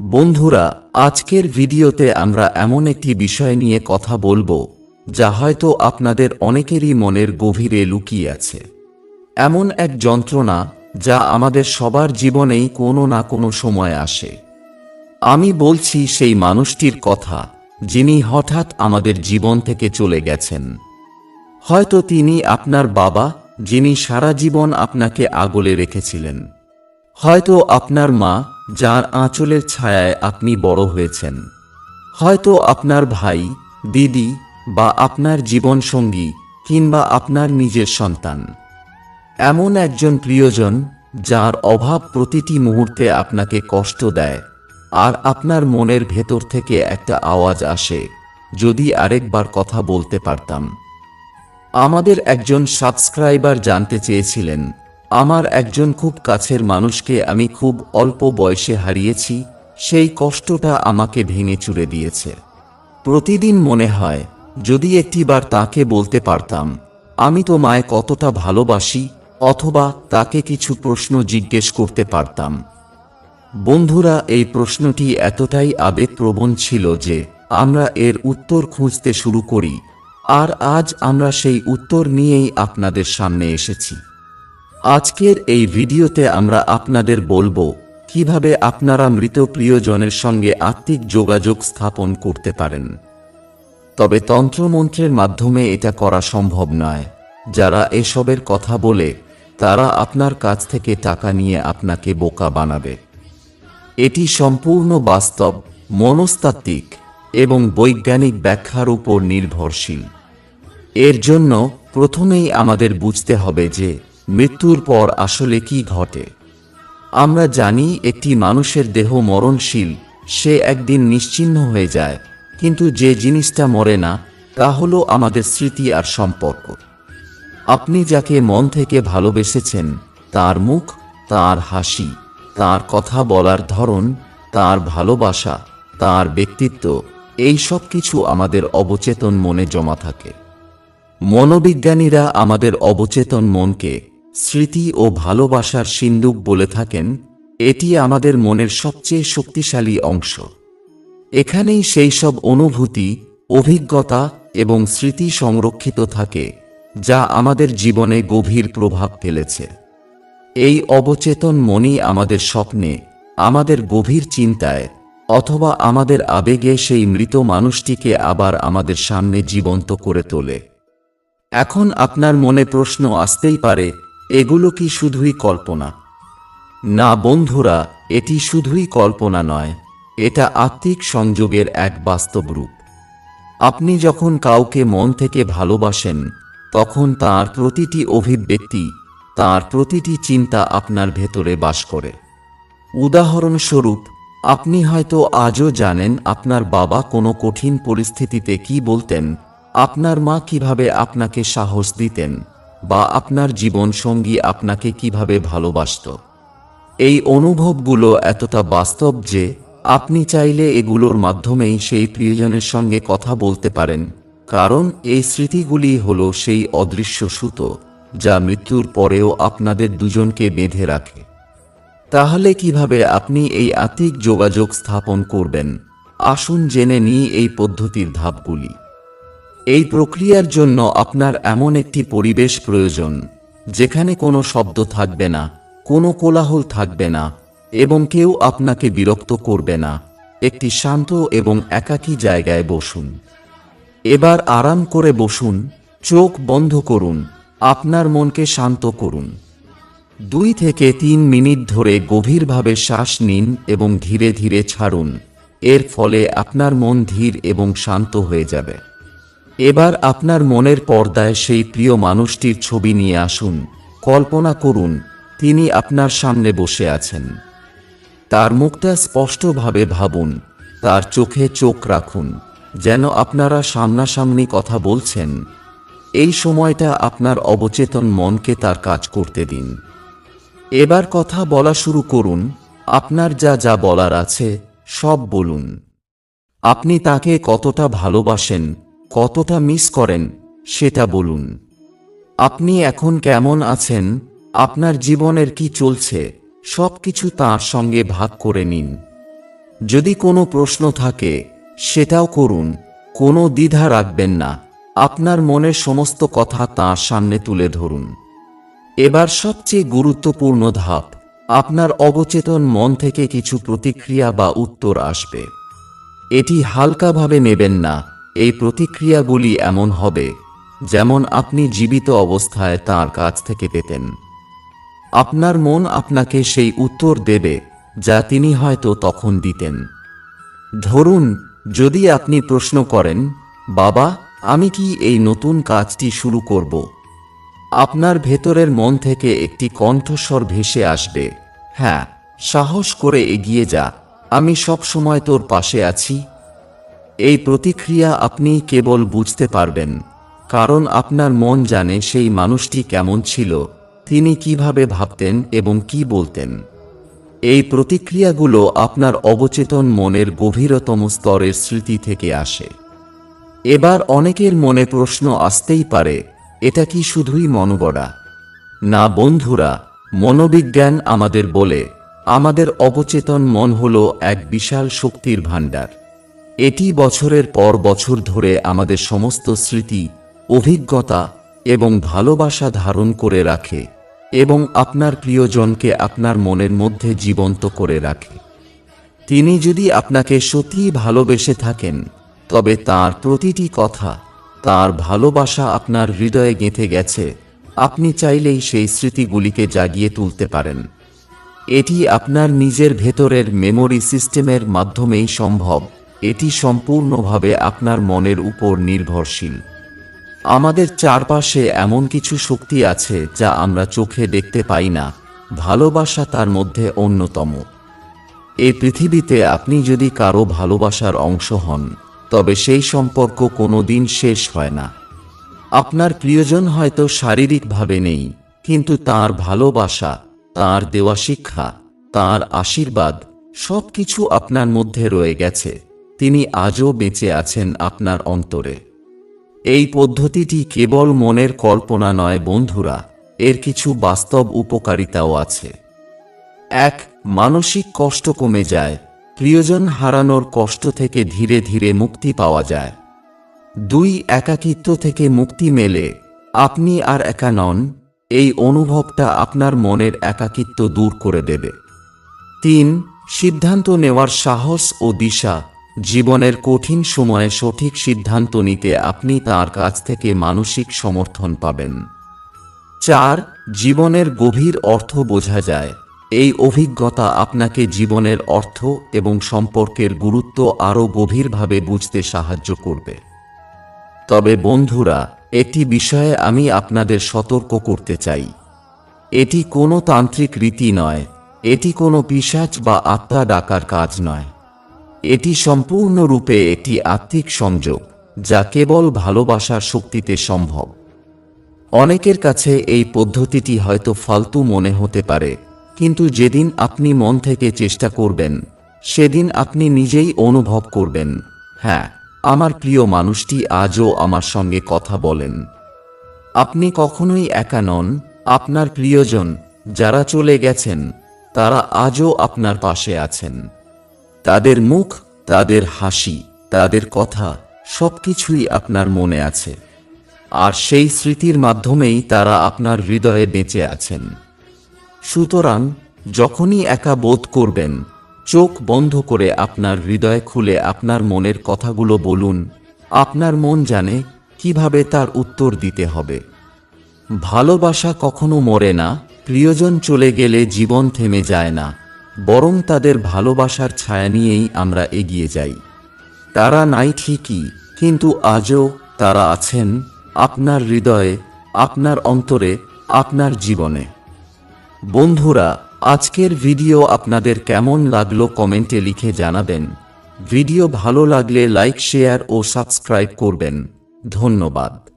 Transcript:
বন্ধুরা, আজকের ভিডিওতে আমরা এমন একটি বিষয় নিয়ে কথা বলব, যা হয়তো আপনাদের অনেকেরই মনের গভীরে লুকিয়ে আছে। এমন এক যন্ত্রণা, যা আমাদের সবার জীবনেই কোনো না কোনো সময় আসে। আমি বলছি সেই মানুষটির কথা, যিনি হঠাৎ আমাদের জীবন থেকে চলে গেছেন। হয়তো তিনি আপনার বাবা, যিনি সারা জীবন আপনাকে আগলে রেখেছিলেন। হয়তো আপনার মা যার আঁচলের ছায়ায় আপনি বড় হয়েছেন। হয়তো আপনার ভাই, দিদি বা আপনার জীবনসঙ্গী কিংবা আপনার নিজের সন্তান। এমন একজন প্রিয়জন যার অভাব প্রতিটি মুহূর্তে আপনাকে কষ্ট দেয় আর আপনার মনের ভেতর থেকে একটা আওয়াজ আসে, যদি আরেকবার কথা বলতে পারতাম। আমাদের একজন সাবস্ক্রাইবার জানতে চেয়েছিলেন আমার একজন খুব কাছের মানুষকে আমি খুব অল্প বয়সে হারিয়েছি, সেই কষ্টটা আমাকে ভেঙে চুরে দিয়েছে। প্রতিদিন মনে হয়, যদি একটিবার তাকে বলতে পারতাম, আমি তো মায় কতটা ভালোবাসি, অথবা তাকে কিছু প্রশ্ন জিজ্ঞেস করতে পারতাম। বন্ধুরা, এই প্রশ্নটি এতটাই আবেগপ্রবণ ছিল যে, আমরা এর উত্তর খুঁজতে শুরু করি, আর আজ আমরা সেই উত্তর নিয়েই আপনাদের সামনে এসেছি। আজকের এই ভিডিওতে আমরা আপনাদের বলব, কীভাবে আপনারা মৃত প্রিয়জনের সঙ্গে আত্মিক যোগাযোগ স্থাপন করতে পারেন। তবে তন্ত্রমন্ত্রের মাধ্যমে এটা করা সম্ভব নয়। যারা এসবের কথা বলে, তারা আপনার কাছ থেকে টাকা নিয়ে আপনাকে বোকা বানাবে। এটি সম্পূর্ণ বাস্তব, মনস্তাত্ত্বিক এবং বৈজ্ঞানিক ব্যাখ্যার উপর নির্ভরশীল। এর জন্য প্রথমেই আমাদের বুঝতে হবে যে মৃত্যুর পর আসলে কি ঘটে? আমরা জানি একটি মানুষের দেহ মরণশীল, সে একদিন নিশ্চিহ্ন হয়ে যায়, কিন্তু যে জিনিসটা মরে না, তা হলো আমাদের স্মৃতি আর সম্পর্ক। আপনি যাকে মন থেকে ভালোবেসেছেন, তার মুখ, তার হাসি, তার কথা বলার ধরন, তার ভালোবাসা, তার ব্যক্তিত্ব, এই সব কিছু আমাদের অবচেতন মনে জমা থাকে। মনোবিজ্ঞানীরা আমাদের অবচেতন মনকে স্মৃতি ও ভালোবাসার সিন্দুক বলে থাকেন, এটি আমাদের মনের সবচেয়ে শক্তিশালী অংশ। এখানেই সেই সব অনুভূতি, অভিজ্ঞতা এবং স্মৃতি সংরক্ষিত থাকে, যা আমাদের জীবনে গভীর প্রভাব ফেলেছে। এই অবচেতন মনই আমাদের স্বপ্নে, আমাদের গভীর চিন্তায়, অথবা আমাদের আবেগে সেই মৃত মানুষটিকে আবার আমাদের সামনে জীবন্ত করে তোলে। এখন আপনার মনে প্রশ্ন আসতেই পারে এগুলো কি শুধুই কল্পনা? না বন্ধুরা, এটি শুধুই কল্পনা নয়, এটা আত্মিক সংযোগের এক বাস্তব রূপ। আপনি যখন কাউকে মন থেকে ভালোবাসেন, তখন তার প্রতিটি অভিব্যক্তি, তার প্রতিটি চিন্তা আপনার ভেতরে বাস করে। উদাহরণস্বরূপ, আপনি হয়তো আজও জানেন আপনার বাবা কোনো কঠিন পরিস্থিতিতে কি বলতেন, আপনার মা কীভাবে আপনাকে সাহস দিতেন। বা আপনার জীবন সঙ্গী আপনাকে কীভাবে ভালোবাসত। এই অনুভবগুলো এতটা বাস্তব যে, আপনি চাইলে এগুলোর মাধ্যমেই সেই প্রিয়জনের সঙ্গে কথা বলতে পারেন। কারণ এই স্মৃতিগুলি হলো সেই অদৃশ্য সুতো, যা মৃত্যুর পরেও আপনাদের দুজনকে বেঁধে রাখে। তাহলে কীভাবে আপনি এই আত্মিক যোগাযোগ স্থাপন করবেন? আসুন জেনে নিই এই পদ্ধতির ধাপগুলি। এই প্রক্রিয়ার জন্য আপনার এমন একটি পরিবেশ প্রয়োজন, যেখানে কোনো শব্দ থাকবে না, কোনো কোলাহল থাকবে না, এবং কেউ আপনাকে বিরক্ত করবে না। একটি শান্ত এবং একাকী জায়গায় বসুন। এবার আরাম করে বসুন, চোখ বন্ধ করুন, আপনার মনকে শান্ত করুন। দুই থেকে তিন মিনিট ধরে গভীরভাবে শ্বাস নিন এবং ধীরে ধীরে ছাড়ুন। এর ফলে আপনার মন ধীর এবং শান্ত হয়ে যাবে। এবার আপনার মনের পর্দায় সেই প্রিয় মানুষটির ছবি নিয়ে আসুন, কল্পনা করুন, তিনি আপনার সামনে বসে আছেন। তার মুখটা স্পষ্টভাবে ভাবুন, তার চোখে চোখ রাখুন, যেন আপনারা সামনাসামনি কথা বলছেন। এই সময়টা আপনার অবচেতন মনকে তার কাজ করতে দিন। এবার কথা বলা শুরু করুন, আপনার যা যা বলার আছে, সব বলুন। আপনি তাকে কতটা ভালোবাসেন কতটা মিস করেন, সেটা বলুন। আপনি এখন কেমন আছেন, আপনার জীবনের কি চলছে, সবকিছু তার সঙ্গে ভাগ করে নিন। যদি কোনো প্রশ্ন থাকে, সেটাও করুন, কোনো দ্বিধা রাখবেন না, আপনার মনের সমস্ত কথা তাঁর সামনে তুলে ধরুন। এবার সবচেয়ে গুরুত্বপূর্ণ ধাপ, আপনার অবচেতন মন থেকে কিছু প্রতিক্রিয়া বা উত্তর আসবে। এটি হালকাভাবে নেবেন না এই প্রতিক্রিয়াগুলি এমন হবে, যেমন আপনি জীবিত অবস্থায় তার কাছ থেকে পেতেন। আপনার মন আপনাকে সেই উত্তর দেবে, যা তিনি হয়তো তখন দিতেন। ধরুন, যদি আপনি প্রশ্ন করেন, বাবা, আমি কি এই নতুন কাজটি শুরু করব? আপনার ভেতরের মন থেকে একটি কণ্ঠস্বর ভেসে আসবে হ্যাঁ সাহস করে এগিয়ে যা, আমি সব সময় তোর পাশে আছি। এই প্রতিক্রিয়া আপনি কেবল বুঝতে পারবেন, কারণ আপনার মন জানে সেই মানুষটি কেমন ছিল, তিনি কীভাবে ভাবতেন এবং কি বলতেন। এই প্রতিক্রিয়াগুলো আপনার অবচেতন মনের গভীরতম স্তরের স্মৃতি থেকে আসে। এবার অনেকের মনে প্রশ্ন আসতেই পারে, এটা কি শুধুই মনোগড়া? না বন্ধুরা, মনোবিজ্ঞান আমাদের বলে, আমাদের অবচেতন মন হল এক বিশাল শক্তির ভাণ্ডার। এটি বছরের পর বছর ধরে আমাদের সমস্ত স্মৃতি, অভিজ্ঞতা এবং ভালোবাসা ধারণ করে রাখে এবং আপনার প্রিয়জনকে আপনার মনের মধ্যে জীবন্ত করে রাখে। তিনি যদি আপনাকে সত্যিই ভালোবেসে থাকেন, তবে তার প্রতিটি কথা, তার ভালোবাসা আপনার হৃদয়ে গেঁথে গেছে, আপনি চাইলেই সেই স্মৃতিগুলিকে জাগিয়ে তুলতে পারেন। এটি আপনার নিজের ভেতরের মেমোরি সিস্টেমের মাধ্যমেই সম্ভব। এটি সম্পূর্ণভাবে আপনার মনের উপর নির্ভরশীল। আমাদের চারপাশে এমন কিছু শক্তি আছে যা আমরা চোখে দেখতে পাই না, ভালোবাসা তার মধ্যে অন্যতম। এই পৃথিবীতে আপনি যদি কারও ভালোবাসার অংশ হন, তবে সেই সম্পর্ক কোনো দিন শেষ হয় না। আপনার প্রিয়জন হয়তো শারীরিকভাবে নেই, কিন্তু তার ভালোবাসা, তার দেওয়া শিক্ষা, তার আশীর্বাদ সব কিছু আপনার মধ্যে রয়ে গেছে। তিনি আজও বেঁচে আছেন আপনার অন্তরে। এই পদ্ধতিটি কেবল মনের কল্পনা নয় বন্ধুরা, এর কিছু বাস্তব উপকারিতাও আছে। এক, মানসিক কষ্ট কমে যায়, প্রিয়জন হারানোর কষ্ট থেকে ধীরে ধীরে মুক্তি পাওয়া যায়। দুই, একাকিত্ব থেকে মুক্তি মেলে, আপনি আর একা নন, এই অনুভবটা আপনার মনের একাকিত্ব দূর করে দেবে। তিন, সিদ্ধান্ত নেওয়ার সাহস ও দিশা জীবনের কঠিন সময়ে সঠিক সিদ্ধান্ত নিতে আপনি তার কাছ থেকে মানসিক সমর্থন পাবেন। চার, জীবনের গভীর অর্থ বোঝা যায়। এই অভিজ্ঞতা আপনাকে জীবনের অর্থ এবং সম্পর্কের গুরুত্ব আরও গভীরভাবে বুঝতে সাহায্য করবে। তবে বন্ধুরা একটি বিষয়ে আমি আপনাদের সতর্ক করতে চাই। এটি কোনো তান্ত্রিক রীতি নয়, এটি কোনো পিসাচ বা আত্মা ডাকার কাজ নয়। এটি সম্পূর্ণরূপে একটি আত্মিক সংযোগ, যা কেবল ভালোবাসার শক্তিতে সম্ভব। অনেকের কাছে এই পদ্ধতিটি হয়তো ফালতু মনে হতে পারে, কিন্তু যেদিন আপনি মন থেকে চেষ্টা করবেন, সেদিন আপনি নিজেই অনুভব করবেন হ্যাঁ আমার প্রিয় মানুষটি আজও আমার সঙ্গে কথা বলেন। আপনি কখনোই একা নন, আপনার প্রিয়জন, যারা চলে গেছেন, তারা আজও আপনার পাশে আছেন। তাদের মুখ, তাদের হাসি, তাদের কথা, সবকিছুই আপনার মনে আছে। আর সেই স্মৃতির মাধ্যমেই তারা আপনার হৃদয়ে বেঁচে আছেন। সুতরাং, যখনই একা বোধ করবেন, চোখ বন্ধ করে আপনার হৃদয় খুলে আপনার মনের কথাগুলো বলুন, আপনার মন জানে কীভাবে তার উত্তর দিতে হবে। ভালোবাসা কখনো মরে না, প্রিয়জন চলে গেলে জীবন থেমে যায় না। বরং তাদের ভালোবাসার ছায়া নিয়েই আমরা এগিয়ে যাই। তারা নাই ঠিকই, কিন্তু আজও তারা আছেন আপনার হৃদয়ে, আপনার অন্তরে, আপনার জীবনে। বন্ধুরা, আজকের ভিডিও আপনাদের কেমন লাগল কমেন্টে লিখে জানাবেন। ভিডিও ভালো লাগলে লাইক, শেয়ার ও সাবস্ক্রাইব করবেন। ধন্যবাদ।